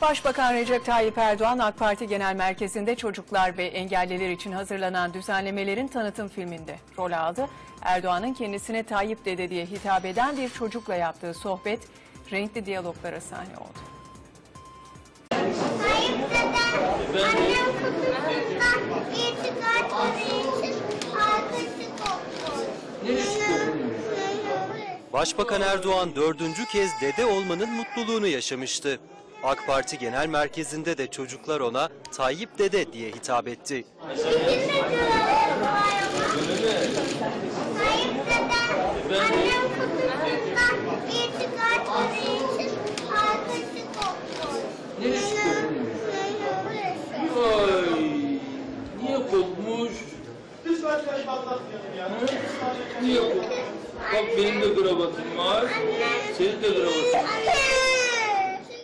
Başbakan Recep Tayyip Erdoğan AK Parti Genel Merkezi'nde çocuklar ve engelliler için hazırlanan düzenlemelerin tanıtım filminde rol aldı. Erdoğan'ın kendisine Tayyip Dede diye hitap eden bir çocukla yaptığı sohbet renkli diyaloglara sahne oldu. Tayyip dede annem kutusundan bir çıkarttığı için arkası koptu. Başbakan Erdoğan dördüncü kez dede olmanın mutluluğunu yaşamıştı. AK Parti Genel Merkezi'nde de çocuklar ona Tayyip Dede diye hitap etti. Niye kopmuş? Hı? Niye kopmuş? Bak benim de kravatım var. Senin de kravatın var.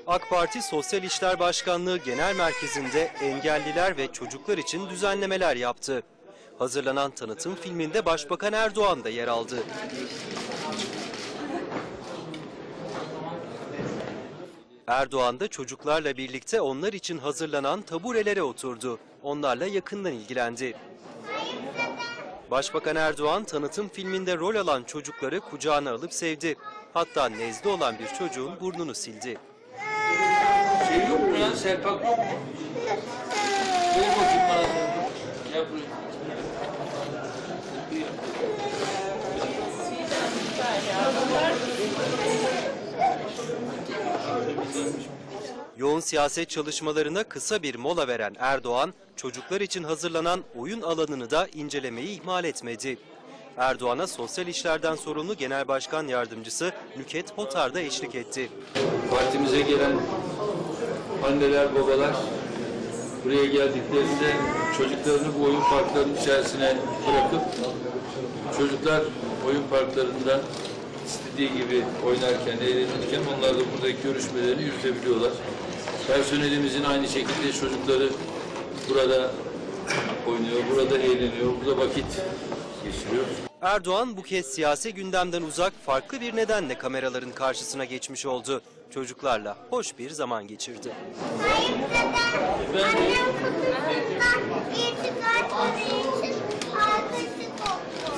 AK Parti Sosyal İşler Başkanlığı Genel Merkezi'nde engelliler ve çocuklar için düzenlemeler yaptı. Hazırlanan tanıtım filminde Başbakan Erdoğan da yer aldı. Erdoğan da çocuklarla birlikte onlar için hazırlanan taburelere oturdu. Onlarla yakından ilgilendi. Başbakan Erdoğan tanıtım filminde rol alan çocukları kucağına alıp sevdi. Hatta nezle olan bir çocuğun burnunu sildi. Şey yok mu lan? Serpak yok mu? Ver bakayım bana serpak. Gel buraya. Yoğun siyaset çalışmalarına kısa bir mola veren Erdoğan, çocuklar için hazırlanan oyun alanını da incelemeyi ihmal etmedi. Erdoğan'a sosyal işlerden sorumlu Genel Başkan Yardımcısı Nüket Hotar da eşlik etti. Partimize gelen anneler, babalar buraya geldiklerinde çocuklarını bu oyun parklarının içerisine bırakıp çocuklar oyun parklarında istediği gibi oynarken, eğlenirken onlar da buradaki görüşmelerini yürütebiliyorlar. Personelimizin aynı şekilde çocukları burada oynuyor, burada eğleniyor, burada vakit geçiriyor. Erdoğan bu kez siyasi gündemden uzak farklı bir nedenle kameraların karşısına geçmiş oldu. Çocuklarla hoş bir zaman geçirdi. Tayyip dede annem kutusundan bir çıkarttığı için arkası koptu.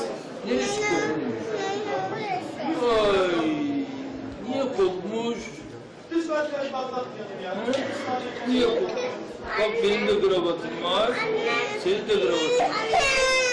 Neresi kopmuş? Vay! Niye kopmuş? Hı? Niye kopmuş? Bak benim de kravatım var. Senin de kravatın var.